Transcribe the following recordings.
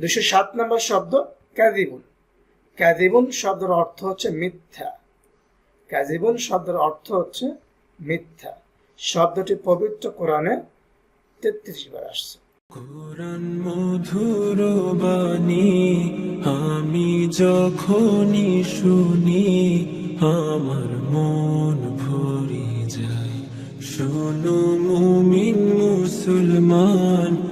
দুশো সাত নম্বর শব্দ ক্যাদিবুন ক্যাদিবুন শব্দের অর্থ হচ্ছে মিথ্যা। ক্যাজিবুন শব্দের অর্থ হচ্ছে মিথ্যা। শব্দটি পবিত্র কোরআনে তেত্রিশ বার আসছে। কোরআন মধুর বাণী, আমি যখনই শুনি, আমার মন ভরে যায়। শোনো মুমিন মুসলমান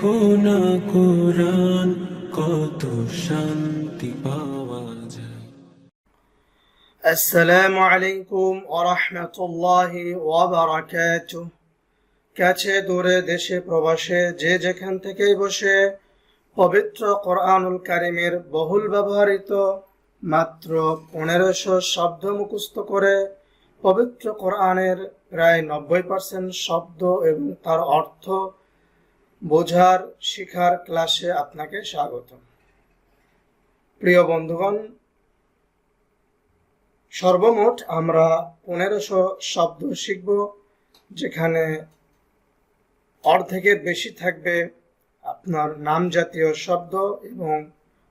দেখো না কোরআন, কত শান্তি পাওয়া যায়। আসসালামু আলাইকুম ওরহমতুল্লাহি ওয়াবারাকাতুহ কাছে দূরে দেশে প্রবাসে যে যেখান থেকেই বসে, পবিত্র কোরআনুল কারিমের বহুল ব্যবহৃত মাত্র পনেরোশো শব্দ মুখস্থ করে পবিত্র কোরআনের প্রায় নব্বই পার্সেন্ট শব্দ এবং তার অর্থ বোঝার শিখার ক্লাসে আপনাকে স্বাগত প্রিয় বন্ধুগণ, সর্বমোট আমরা পনেরোশো শব্দ শিখব, যেখানে অর্ধেকের বেশি থাকবে আপনার নাম জাতীয় শব্দ এবং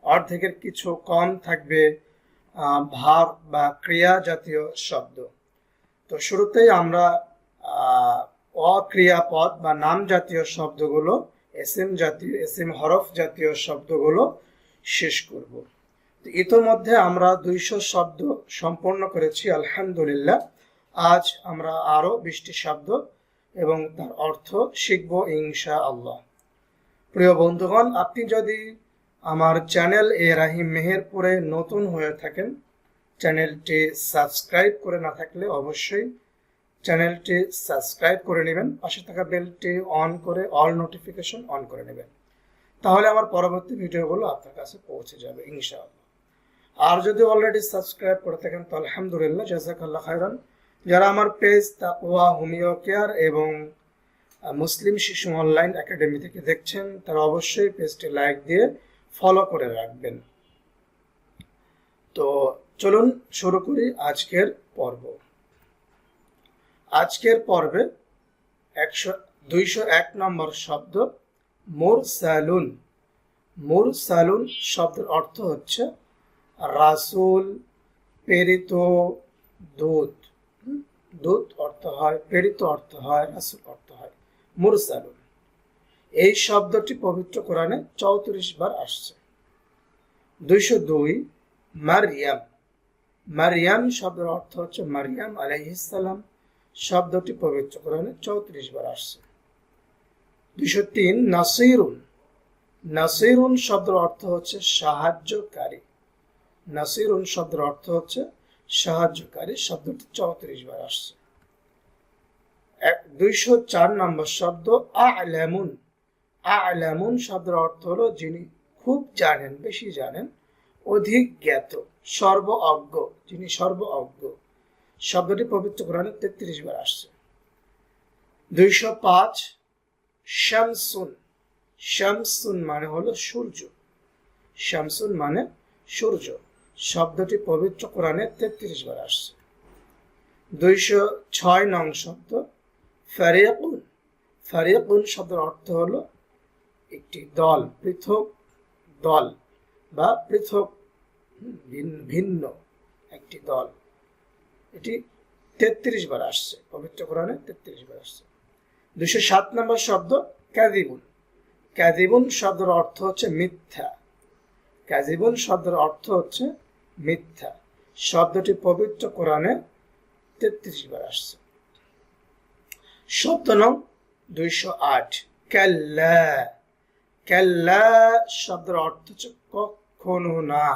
অর্ধেকের কিছু কম থাকবে ভার বা ক্রিয়া জাতীয় শব্দ। তো শুরুতেই আমরা অক্রিয়াপদ বা নাম জাতীয় শব্দগুলো, এসএম জাতীয়, এসএম হরফ জাতীয় শব্দগুলো শেষ করব। ইতোমধ্যে আমরা দুইশো শব্দ সম্পন্ন করেছি, আলহামদুলিল্লাহ। আজ আমরা আরও বিশটি শব্দ এবং তার অর্থ শিখব ইনশা আল্লাহ প্রিয় বন্ধুগণ, আপনি যদি আমার চ্যানেল এ রাহিম মেহেরপুরে নতুন হয়ে থাকেন, চ্যানেলটি সাবস্ক্রাইব করে না থাকলে অবশ্যই চ্যানেলটি সাবস্ক্রাইব করে নেবেন, পাশে থাকা বেলটি অন করে অল নোটিফিকেশন অন করে নেবেন। তাহলে আমার পরবর্তী ভিডিওগুলো আপনার কাছে পৌঁছে যাবে, ইনশাআল্লাহ। আর যদি অলরেডি সাবস্ক্রাইব করে থাকেন, তো আলহামদুলিল্লাহ, জাজাকাল্লাহ খায়রান। যারা আমার পেজ তাকওয়া, হোমিও কেয়ার এবং মুসলিম শিশু অনলাইন একাডেমি থেকে দেখছেন, তারা অবশ্যই পেজটি লাইক দিয়ে ফলো করে রাখবেন। তো চলুন শুরু করি আজকের পর্ব। আজকের পর্বে একশো, দুইশো এক নম্বর শব্দ মোর সালুন মোর সালুন শব্দের অর্থ হচ্ছে রাসুল, প্রেরিত, দূত। দূত অর্থ হয়, প্রেরিত অর্থ হয়, রাসুল অর্থ হয়। মুরসালুন। এই শব্দটি পবিত্র কোরআনে চৌত্রিশ বার আসছে। দুইশো দুই, মারিয়াম। মারিয়াম শব্দের অর্থ হচ্ছে মারিয়াম আলাইহিসাল্লাম শব্দটি পবিত্র কোরআনে চৌত্রিশ বার আসছে। দুইশো তিন, নাসিরুন। নাসিরুন শব্দের অর্থ হচ্ছে সাহায্যকারী। নাসিরুন শব্দের অর্থ হচ্ছে সাহায্যকারী, শব্দটি চৌত্রিশ বার আসছে। দুইশো চার নম্বর শব্দ, আলামুন। আলামুন শব্দের অর্থ হলো যিনি খুব জানেন, বেশি জানেন, অধিক জ্ঞাত সর্ব অজ্ঞ যিনি সর্ব অজ্ঞ শব্দটি পবিত্র কোরআনে তেত্রিশ বার আসছে। দুইশো পাঁচ, শামসুন। শামসুন মানে হলো সূর্য। শামসুন মানে সূর্য। শব্দটি পবিত্র কোরআনে তেত্রিশ বার আসছে। দুইশো ছয় নং শব্দ, ফারিয়াকুন। ফারিয়াকুন শব্দের অর্থ হলো একটি দল, পৃথক দল বা পৃথক ভিন- ভিন্ন একটি দল। এটি তেত্রিশ বার আসছে, পবিত্র কোরআনে তেত্রিশ বার আসছে। দুশো সাত নম্বর শব্দ ক্যাদিবুন ক্যাদিবুন শব্দের অর্থ হচ্ছে মিথ্যা। ক্যাজিবুন শব্দের অর্থ হচ্ছে মিথ্যা। শব্দটি পবিত্র কোরআনে তেত্রিশ বার আসছে। শব্দ নং দুইশো আট ক্যাল্লা ক্যাল্লা শব্দের অর্থ হচ্ছে কখনো না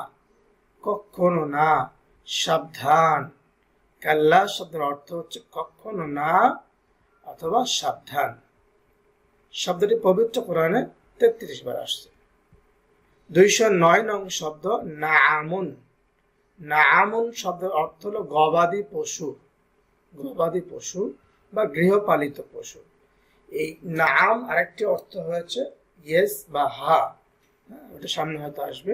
কখনো না, সাবধান। কাল্লা শব্দের অর্থ হচ্ছে কখনো না অথবা সাবধান। শব্দটি পবিত্র কোরআনে তেত্রিশ বার আসছে। দুইশো নয় নং শব্দ নামুন নামুন শব্দের অর্থ হলো গবাদি পশু গবাদি পশু বা গৃহপালিত পশু। এই নাম আরেকটি অর্থ হয়েছে ইয়েস বা হা হ্যাঁ, ওটা সামনে হয়তো আসবে।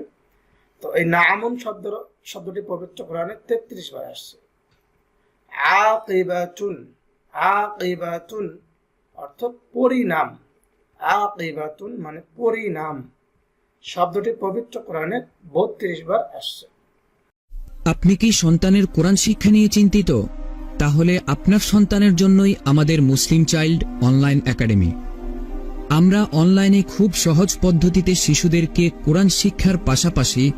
তো এই নামুন শব্দ শব্দটি পবিত্র কোরআনে তেত্রিশ বার আসছে। আকিবাতুন আকিবাতুন অর্থ পরিণাম। আকিবাতুন মানে পরিণাম। শব্দটি পবিত্র কোরআনে বত্রিশ বার আসছে। আপনি কি সন্তানের কোরআন শিক্ষা নিয়ে চিন্তিত? তাহলে আপনার সন্তানের জন্যই আমাদের মুসলিম চাইল্ড অনলাইন একাডেমি। আমরা অনলাইনে খুব সহজ পদ্ধতিতে শিশুদেরকে কোরআন শিক্ষার পাশাপাশি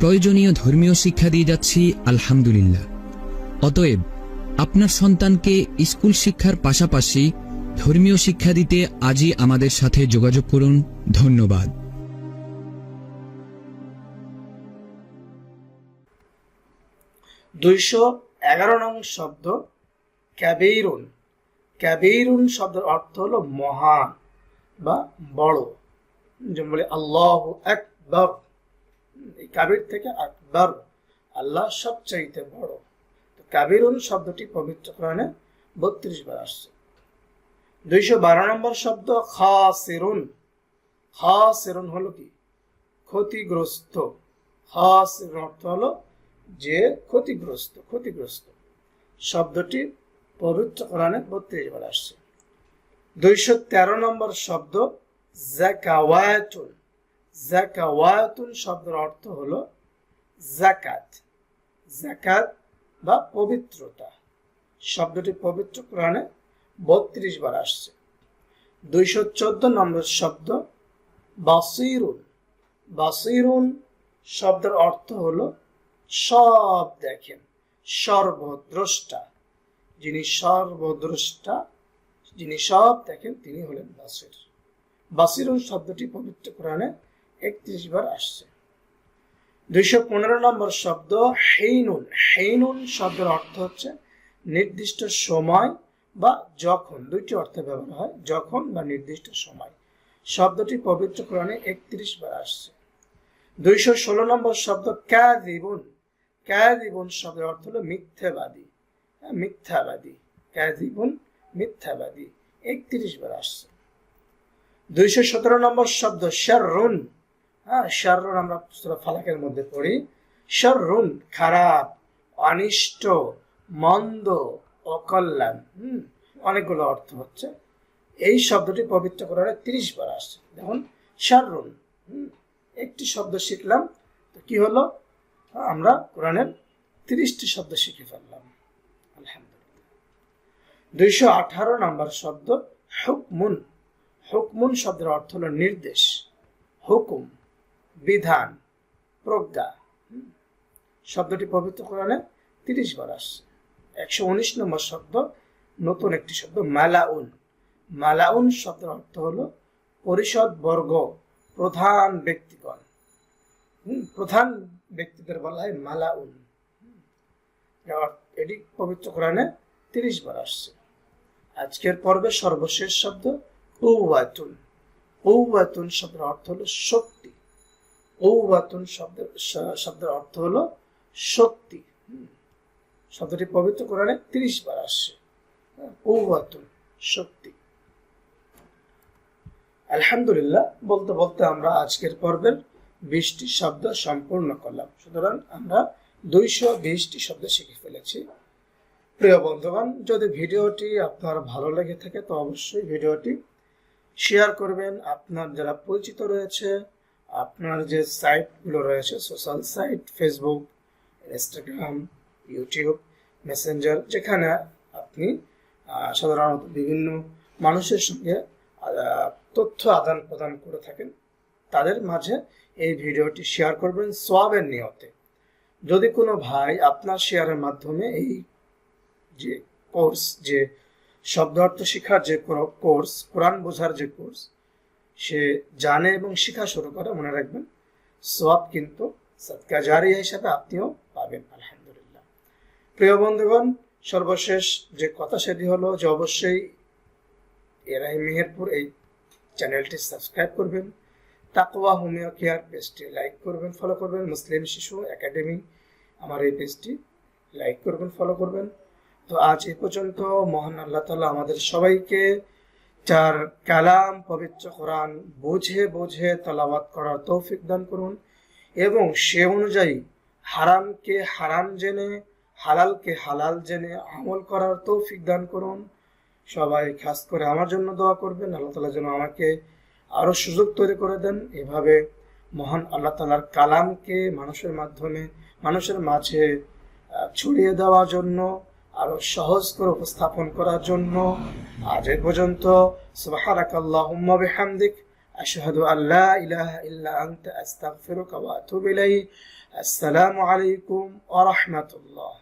প্রয়োজনীয় ধর্মীয় শিক্ষা দিয়ে যাচ্ছি, আলহামদুলিল্লাহ। অতএব আপনার সন্তানকে স্কুল শিক্ষার পাশাপাশি ধর্মীয় শিক্ষা দিতে আজই আমাদের সাথে যোগাযোগ করুন। ধন্যবাদ। দুইশো এগারো নং শব্দ ক্যাবেইরুন। ক্যাবেইরুন শব্দের অর্থ হলো মহান বা বড়। যেমন বলে, আল্লাহ আকবর। এই কাবির থেকে আকবর, আল্লাহ সবচাইতে বড়। কাবিরুন শব্দটি পবিত্র কোরআনে বত্রিশ বার আসছে। দুইশো বারো নম্বর শব্দ খাসিরুন। খাসিরুন হলো কি? ক্ষতিগ্রস্ত। খাসিরুন অর্থ হলো যে ক্ষতিগ্রস্ত ক্ষতিগ্রস্ত। শব্দটি পবিত্র কোরআনে বত্রিশ বার আসছে। দুইশো তেরো নম্বর শব্দ জাকাওয়াতুন। জাকাওয়াতুন শব্দের অর্থ হলো জাকাত। জাকাত বা পবিত্রতা। শব্দটি পবিত্র কোরআনে বত্রিশ বার আসছে। দুইশো চোদ্দ নম্বর শব্দ বাসিরুন। বাসিরুন শব্দের অর্থ হলো সব দেখেন, সর্বদ্রষ্টা। যিনি সর্বদ্রষ্টা, যিনি সব দেখেন, তিনি হলেন বাসির। বাসিরুন শব্দটি পবিত্র কোরআনে একত্রিশ বার আসছে। দুইশো পনেরো নম্বর শব্দ হেইনুন। হেইনুন শব্দের অর্থ হচ্ছে নির্দিষ্ট সময় বা যখন। দুইটি অর্থে ব্যবহার হয় যখন বা নির্দিষ্ট সময়। শব্দটি পবিত্র কোরআনে একত্রিশ বার আসছে। দুইশো ষোলো নম্বর শব্দ ক্যাদিবুন ক্যাদিবুন শব্দের অর্থ হলো মিথ্যাবাদী। হ্যাঁ, মিথ্যাবাদী। ক্যাদিবুন মিথ্যাবাদী। একত্রিশ বার আসছে। দুইশো সতেরো নম্বর শব্দ শাররুন। হ্যাঁ শাররুন আমরা সূরা ফালাকের মধ্যে পড়ি। শাররুন খারাপ, অনিষ্ট, মন্দ, অকল্যাণ, হুম, অনেকগুলো অর্থ হচ্ছে। এই শব্দটি পবিত্র করার তিরিশ বার আসছে। দেখুন, শাররুন একটি শব্দ শিখলাম, তো কি হলো? আমরা কোরআনের তিরিশটি শব্দ শিখে ফেললাম। আলহামদুলিল্লাহ। দুইশো আঠারো নম্বর শব্দ হুকমুন। হুকমুন শব্দের অর্থ হলো নির্দেশ। হুকুম। বিধান, প্রজ্ঞা। শব্দটি পবিত্র কোরআনে তিরিশ বার আসছে। একশো উনিশ নম্বর শব্দ, নতুন একটি শব্দ, মালাউন। মালাউন শব্দের অর্থ হলো পরিষদ, বর্গ, প্রধান ব্যক্তিগণ। প্রধান ব্যক্তিদের বলা হয় মালাউন। এটি পবিত্র কোরআনে তিরিশ বার আসছে। আজকের পর্বে সর্বশেষ শব্দ ঔবাতুন ঔবাতুন শব্দের অর্থ হলো শক্তি। ঔবাতুন শব্দের শব্দের অর্থ হলো শক্তি। শব্দটি পবিত্র কোরআনে তিরিশ বার আসছে। হ্যাঁ, ঔবাতুন শক্তি। আলহামদুলিল্লাহ বলতে বলতে আমরা আজকের পর্বের বিশটি শব্দ সম্পূর্ণ করলাম। সুতরাং আমরা দুইশো বিশটি শব্দ শিখে ফেলেছি। প্রিয় বন্ধুগণ যদি ভিডিওটি আপনার ভালো লেগে থাকে তো অবশ্যই ভিডিওটি শেয়ার করবেন। আপনার যারা পরিচিত রয়েছে আপনার যে সাইটগুলো রয়েছে social site Facebook Instagram YouTube Messenger যেখানে আপনি সাধারণত বিভিন্ন মানুষের সঙ্গে তথ্য আদান প্রদান করে থাকেন। তাদের মাঝে এই ভিডিওটি শেয়ার করবেন সোয়াবের নিয়তে। যদি কোনো ভাই আপনার শেয়ারের মাধ্যমে এই যে কোর্স যে শব্দ অর্থ শিক্ষার যে কোর্স কোরআন বোঝার যে কোর্স সে জানে এবং শেখা শুরু করে, মনে রাখবেন। সব কিন্তু সৎকা হিসাবে আপনিও পাবেন, আলহামদুলিল্লাহ। প্রিয় বন্ধুগণ, সর্বশেষ যে কথা সেটি হলো যে অবশ্যই এরাই মেহেরপুর এই চ্যানেলটি সাবস্ক্রাইব করবেন। তাকওয়া, হোমিও কেয়ার পেজটি লাইক করবেন, ফলো করবেন। মুসলিম শিশু একাডেমি আমার এই পেজটি লাইক করবেন, ফলো করবেন। তো আজ এ পর্যন্ত মহান আল্লাহ তাআলা আমাদের সবাইকে চার কালাম পবিত্র কোরআন বুঝে বুঝে তালাবাত করার তৌফিক দান করুন এবং সে অনুযায়ী হারামকে হারাম জেনে, হালালকে হালাল জেনে আমল করার তৌফিক দান করুন। সবাই খাস করে আমার জন্য দোয়া করবেন, আল্লাহ তালা যেন আমাকে আরও সুযোগ তৈরি করে দেন। এভাবে মহান আল্লাহ তালার কালামকে মানুষের মাধ্যমে, মানুষের মাঝে ছড়িয়ে দেওয়ার জন্য আরও সহজ করে উপস্থাপন করার জন্য আজ পর্যন্ত। সুবহানাকাল্লাহুম্মা বিহামদিক। আশহাদু আল্লা ইলাহা ইল্লা আসসালামু আলাইকুম ওয়া রাহমাতুল্লাহ।